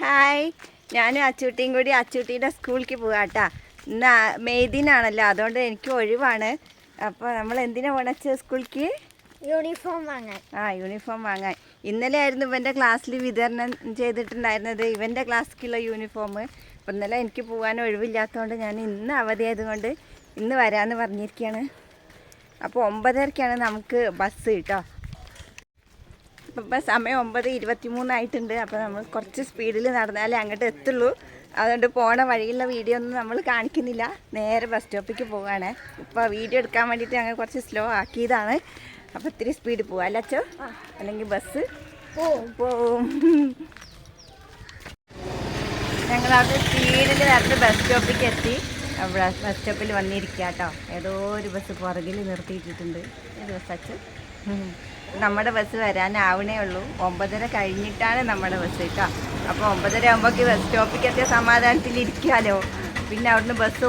Hi. ഞാനും അച്ചൂട്ടിയും കൂടി അച്ചൂട്ടിയുടെ സ്കൂളിലേക്ക് പോകാട്ടാ ഇന്ന് മെയ്ദിനാണല്ലോ മെയ് അതുകൊണ്ട് എനിക്ക് ഒഴിവാണ്. അപ്പോൾ നമ്മൾ എന്തിനാ പോണച്ച സ്കൂളിലേക്ക്? യൂണിഫോം വാങ്ങാൻ. ആ യൂണിഫോം വാങ്ങാൻ. ഇന്നലെ ആയിരുന്നു ഇവന്റെ ക്ലാസ്സിൽ വിതരണം ചെയ്തിട്ടുണ്ടായിരുന്നത് ഇവന്റെ ക്ലാസ്സിലേക്കുള്ള യൂണിഫോം. അപ്പം ഇന്നലെ എനിക്ക് പോകാൻ ഒഴിവില്ലാത്തതുകൊണ്ട് ഞാൻ ഇന്ന് അവധിയായതുകൊണ്ട് ഇന്ന് വരാമെന്ന് പറഞ്ഞിരിക്കുകയാണ് അപ്പോൾ ഒമ്പതരക്കാണ് നമുക്ക് ബസ് കേട്ടോ. ഇപ്പം ഇപ്പം സമയം ഒമ്പത് ഇരുപത്തി മൂന്നായിട്ടുണ്ട് അപ്പോൾ നമ്മൾ കുറച്ച് സ്പീഡിൽ നടന്നാലേ അങ്ങോട്ട് എത്തുള്ളൂ. അതുകൊണ്ട് പോണ വഴിയുള്ള വീഡിയോ ഒന്നും നമ്മൾ കാണിക്കുന്നില്ല. നേരെ ബസ് സ്റ്റോപ്പിലേക്ക് പോവാണ്. ഇപ്പോൾ വീഡിയോ എടുക്കാൻ വേണ്ടിയിട്ട് ഞങ്ങൾ കുറച്ച് സ്ലോ ആക്കിയതാണ്. അപ്പോൾ ഇത്തിരി സ്പീഡ് പോവാം അല്ല അച്ചോ അല്ലെങ്കിൽ ബസ് പോവും. ഞങ്ങൾ ഞങ്ങളവിടെ സ്പീഡിൽ നേരത്തെ ബസ് സ്റ്റോപ്പിലേക്ക് എത്തി. അവിടെ ബസ് സ്റ്റോപ്പിൽ വന്നിരിക്കുക കേട്ടോ ഏതോ ഒരു ബസ് പുറകിൽ നിർത്തിയിട്ടിട്ടുണ്ട്. ഏത് ബസ് അച്ഛൻ. നമ്മുടെ ബസ് വരാനാവണേ ഉള്ളൂ. ഒമ്പതര കഴിഞ്ഞിട്ടാണ് നമ്മുടെ ബസ് കേട്ടോ. അപ്പോൾ ഒമ്പതര ആകുമ്പോഴേക്ക് ബസ് സമാധാനത്തിൽ ഇരിക്കാമല്ലോ പിന്നെ അവിടുന്ന് ബസ്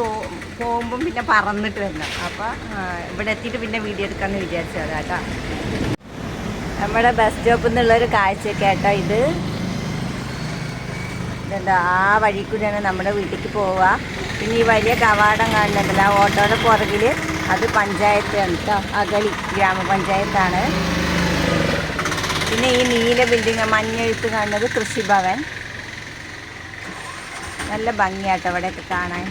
പോകുമ്പം പിന്നെ പറന്നിട്ട് വരണം. അപ്പോൾ ഇവിടെ എത്തിയിട്ട് പിന്നെ വീഡിയോ എടുക്കാമെന്ന് വിചാരിച്ചതാണ് കേട്ടോ. നമ്മുടെ ബസ് സ്റ്റോപ്പിൽ നിന്നുള്ളൊരു കാഴ്ച കേട്ടോ ഇത്. ഇതെന്താ ആ വഴി കൂടിയാണ് നമ്മുടെ വീട്ടിലേക്ക് പോവുക പിന്നെ ഈ വലിയ കവാടം കാണുന്നുണ്ടല്ലോ ആ ഓട്ടോയുടെ പുറകിൽ അത് പഞ്ചായത്താണ് കേട്ടോ. അഗളി ഗ്രാമപഞ്ചായത്താണ്. പിന്നെ ഈ നീല ബിൽഡിങ് മഞ്ഞെഴുത്ത് കാണുന്നത് കൃഷിഭവൻ. നല്ല ഭംഗിയാട്ടോ അവിടെയൊക്കെ കാണാൻ.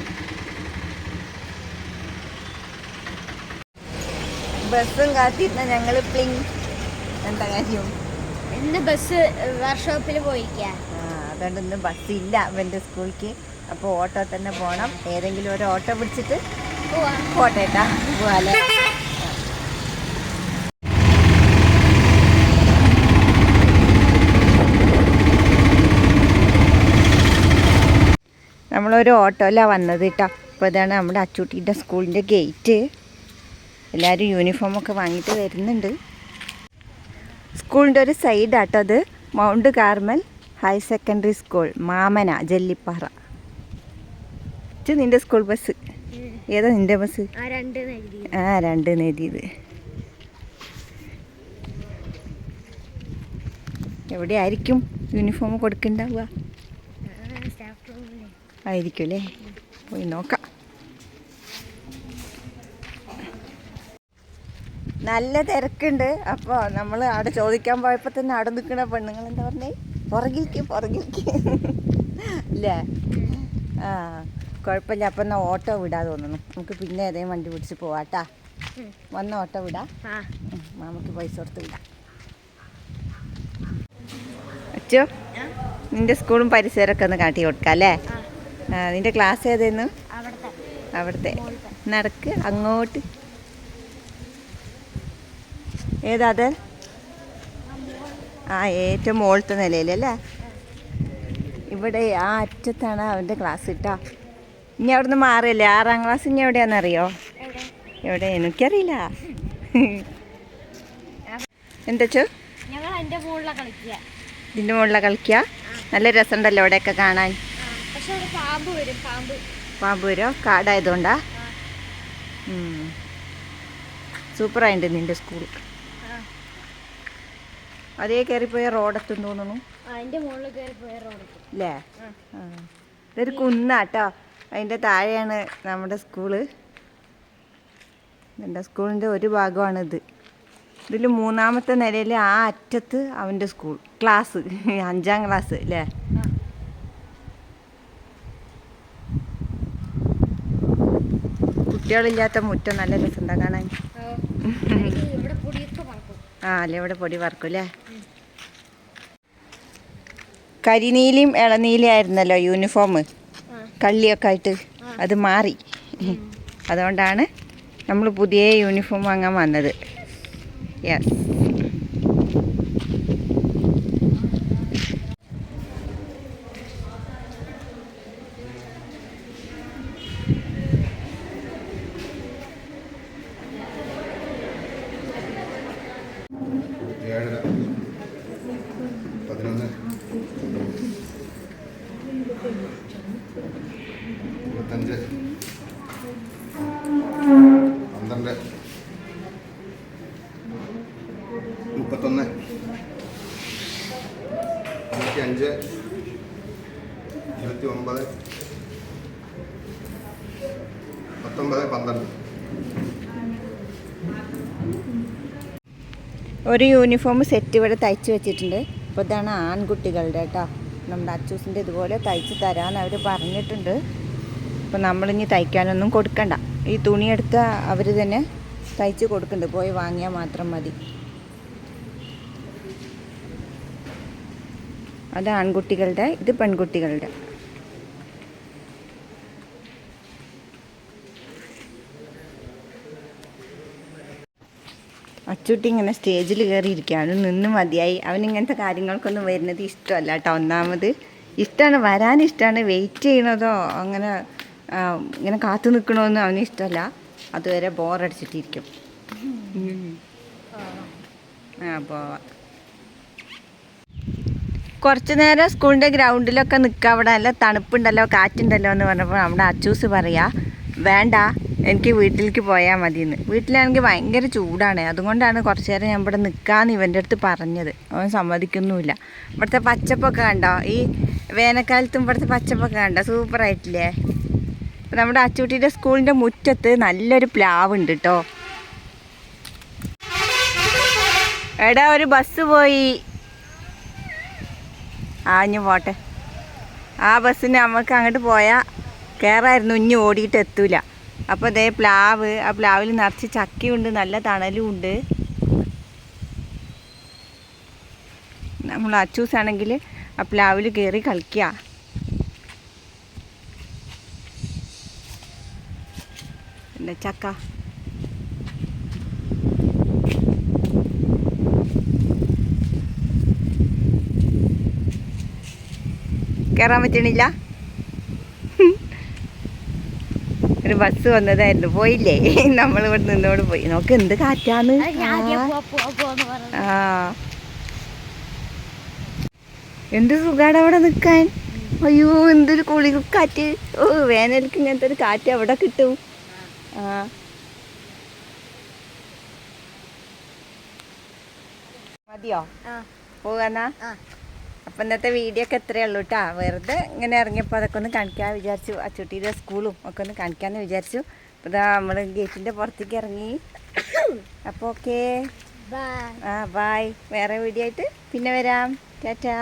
ബസ്സും കാത്തിരുന്ന ഞങ്ങൾ പ്ലിങ് എന്താ കാര്യം? ഇന്ന് ബസ് വർക്ക്ഷോപ്പിൽ പോയിക്കാം ആ, അതുകൊണ്ട് ഇന്ന് ബസ് ഇല്ല അവന്റെ സ്കൂളിലേക്ക് അപ്പോൾ ഓട്ടോ തന്നെ പോകണം ഏതെങ്കിലും ഒരു ഓട്ടോ പിടിച്ചിട്ട് പോവാം. പോട്ടേട്ടാ പോവാല്ലേ നമ്മളൊരു ഓട്ടോയിലാണ് വന്നത് കേട്ടോ അപ്പോൾ ഇതാണ് നമ്മുടെ അച്ചുട്ടിയുടെ സ്കൂളിന്റെ ഗേറ്റ്. എല്ലാവരും യൂണിഫോമൊക്കെ വാങ്ങിയിട്ട് വരുന്നുണ്ട്. സ്കൂളിന്റെ ഒരു സൈഡാട്ടോ അത്. Mount Carmel higher secondary school മാമന Jellippara. ഇത് നിന്റെ സ്കൂൾ ബസ് ഏതാ നിന്റെ ബസ് ആ രണ്ട് നേതിയത് എവിടെ ആയിരിക്കും യൂണിഫോം കൊടുക്കണ്ടാവുക? ആയിരിക്കും അല്ലേ പോയി നോക്കാം. നല്ല തിരക്കുണ്ട്. അപ്പോൾ നമ്മൾ അവിടെ ചോദിക്കാൻ പോയപ്പോൾ തന്നെ അവിടെ നിൽക്കണ പെണ്ണുങ്ങൾ എന്താ പറഞ്ഞേ? പുറകിലേക്ക് പുറകിലേക്ക്. അല്ലേ ആ കുഴപ്പമില്ല. അപ്പം എന്നാൽ ഓട്ടോ വിടാ തോന്നുന്നു. നമുക്ക് പിന്നെ ഏതെങ്കിലും വണ്ടി പിടിച്ച് പോവാട്ടാ വന്ന ഓട്ടോ വിടാ. മാമക്ക് പൈസ കൊടുത്ത് വിടാം. അച്ചോ നിന്റെ സ്കൂളും പരിസരമൊക്കെ ഒന്ന് കാട്ടി കൊടുക്കാം അല്ലേ? നിന്റെ ക്ലാസ് ഏതായിരുന്നു? അവിടുത്തെ. നടക്ക് അങ്ങോട്ട്. ഏതാ അത്? ആ ഏറ്റവും മുകളിലത്തെ നിലയിലല്ലേ ഇവിടെ ആ അറ്റത്താണ് അവന്റെ ക്ലാസ് കേട്ടോ. ഇനി അവിടുന്ന് മാറിയല്ലേ? ആറാം ക്ലാസ് ഇനി എവിടെയാണെന്നറിയോ? എവിടെ? എവിടെ? എനിക്കറിയില്ല. എന്തച്ചോ ഇതിന്റെ മുകളിലാണ് കളിക്കുക? നല്ല രസമുണ്ടല്ലോ അവിടെയൊക്കെ കാണാൻ. പാമ്പ് വരും കാടായതുകൊണ്ടാ. സൂപ്പറായിട്ട് നിന്റെ സ്കൂൾ. അതേ കയറിപ്പോയ റോഡെത്തും തോന്നുന്നു. ആ മുകളിൽ കയറി പോയ റോഡ് അല്ലേ. ഇതൊരു കുന്നാട്ടോ അതിന്റെ താഴെയാണ് നമ്മുടെ സ്കൂൾ. എന്റെ സ്കൂളിന്റെ ഒരു ഭാഗമാണ് ഇത് ഇതിൽ മൂന്നാമത്തെ നിലയിൽ ആ അറ്റത്ത് അവന്റെ സ്കൂൾ. ക്ലാസ്. അഞ്ചാം ക്ലാസ് അല്ലേ കുട്ടികളില്ലാത്ത മുറ്റം നല്ല രസമുണ്ടാ കാണാൻ. ആ. അല്ലേ ഇവിടെ പൊടി വറക്കും കരിനീലിയും ഇളനീലിയും ആയിരുന്നല്ലോ യൂണിഫോം കള്ളിയൊക്കെ ആയിട്ട് അത് മാറി. അതുകൊണ്ടാണ് നമ്മൾ പുതിയ യൂണിഫോം വാങ്ങാൻ വന്നത്. യെസ് അഞ്ച് ഇരുപത്തി ഒമ്പത് പത്തൊമ്പത് പന്ത്രണ്ട്. ഒരു യൂണിഫോം സെറ്റ് ഇവിടെ തയ്ച്ച് വെച്ചിട്ടുണ്ട്. അപ്പോൾ ഇതാണ് ആൺകുട്ടികളുടെ കേട്ടോ. നമ്മുടെ അച്ചൂസിന്റെ ഇതുപോലെ തയ്ച്ച് തരാമെന്ന് അവർ പറഞ്ഞിട്ടുണ്ട്. അപ്പോൾ നമ്മളിനി തയ്ക്കാനൊന്നും കൊടുക്കണ്ട. ഈ തുണിയെടുത്ത് അവർ തന്നെ തയ്ച്ച് കൊടുക്കുന്നുണ്ട്. പോയി വാങ്ങിയാൽ മാത്രം മതി. അത് ആൺകുട്ടികളുടെ ഇത് പെൺകുട്ടികളുടെ. അച്ചുട്ടി ഇങ്ങനെ സ്റ്റേജിൽ കയറിയിരിക്കുകയാണ്. നിന്ന് മതിയായി. അവൻ ഇങ്ങനത്തെ കാര്യങ്ങൾക്കൊന്നും വരുന്നത് ഇഷ്ടമല്ല കേട്ടോ. ഒന്നാമത് ഇഷ്ടമാണ് വരാൻ ഇഷ്ടമാണ് വെയിറ്റ് ചെയ്യണതോ അങ്ങനെ ഇങ്ങനെ കാത്തു നിൽക്കണമെന്നും അവന് ഇഷ്ടമല്ല. അതുവരെ ബോറടിച്ചിട്ടിരിക്കും ആ പോവാം. കുറച്ച് നേരം സ്കൂളിന്റെ ഗ്രൗണ്ടിലൊക്കെ നിൽക്കുക അവിടെ നല്ല തണുപ്പുണ്ടല്ലോ കാറ്റുണ്ടല്ലോ എന്ന് പറഞ്ഞപ്പോൾ നമ്മുടെ അച്ചൂസ് പറയാ വേണ്ട എനിക്ക് വീട്ടിലേക്ക് പോയാൽ മതി എന്ന് വീട്ടിലാണെങ്കിൽ ഭയങ്കര ചൂടാണ്. അതുകൊണ്ടാണ് കുറച്ച് നേരം ഞാൻ ഇവിടെ നിൽക്കാമെന്ന് ഇവന്റെ അടുത്ത് പറഞ്ഞത്. അവൻ സമ്മതിക്കുന്നുമില്ല. ഇവിടുത്തെ പച്ചപ്പൊക്കെ കണ്ടോ? ഈ വേനൽക്കാലത്തും ഇവിടുത്തെ പച്ചപ്പൊക്കെ കണ്ടോ? സൂപ്പറായിട്ടില്ലേ നമ്മുടെ അച്ചൂട്ടിയുടെ സ്കൂളിന്റെ മുറ്റത്ത് നല്ലൊരു പ്ലാവ് ഉണ്ട് കേട്ടോ എടാ ഒരു ബസ് പോയി. ആ ഇനി പോട്ടെ. ആ ബസ്സിന് നമുക്ക് അങ്ങോട്ട് പോയാൽ കയറായിരുന്നു ഇനി ഓടിയിട്ട് എത്തൂല. അപ്പോൾ ഇതേ പ്ലാവ് ആ പ്ലാവിൽ നിറച്ച് ചക്കയുണ്ട് നല്ല തണലും ഉണ്ട് നമ്മൾ അച്ചൂസാണെങ്കിൽ ആ പ്ലാവിൽ കയറി കളിക്കുക എന്താ ചക്ക? കയറാൻ പറ്റണില്ല. ഒരു ബസ് വന്നതായിരുന്നു. പോയില്ലേ? നമ്മൾ ഇവിടെ നിന്നോട് പോയി. നോക്ക് എന്ത് കാറ്റാന്ന്. ആ. എന്ത് സുഖാണ് അവിടെ നിൽക്കാൻ അയ്യോ എന്തൊരു കുളി കാറ്റ്. ഓ വേനൽക്ക് ഇങ്ങനത്തെ ഒരു കാറ്റ് അവിടെ കിട്ടും. ആ. മതിയോ? പോകാന്നാ? അപ്പം ഇന്നത്തെ വീഡിയോ ഒക്കെ എത്രയേ ഉള്ളൂ കേട്ടോ വെറുതെ ഇങ്ങനെ ഇറങ്ങിയപ്പോൾ അതൊക്കെ ഒന്ന് കാണിക്കാൻ വിചാരിച്ചു. അച്ചുട്ടിയുടെ സ്കൂളും ഒക്കെ ഒന്ന് കാണിക്കാമെന്ന് വിചാരിച്ചു. അപ്പോൾ ഇതാ നമ്മൾ ഗേറ്റിന്റെ പുറത്തേക്ക് ഇറങ്ങി. അപ്പോൾ ഓക്കേ ആ ബായ് വേറെ വീഡിയോ ആയിട്ട് പിന്നെ വരാം. ടാറ്റാ.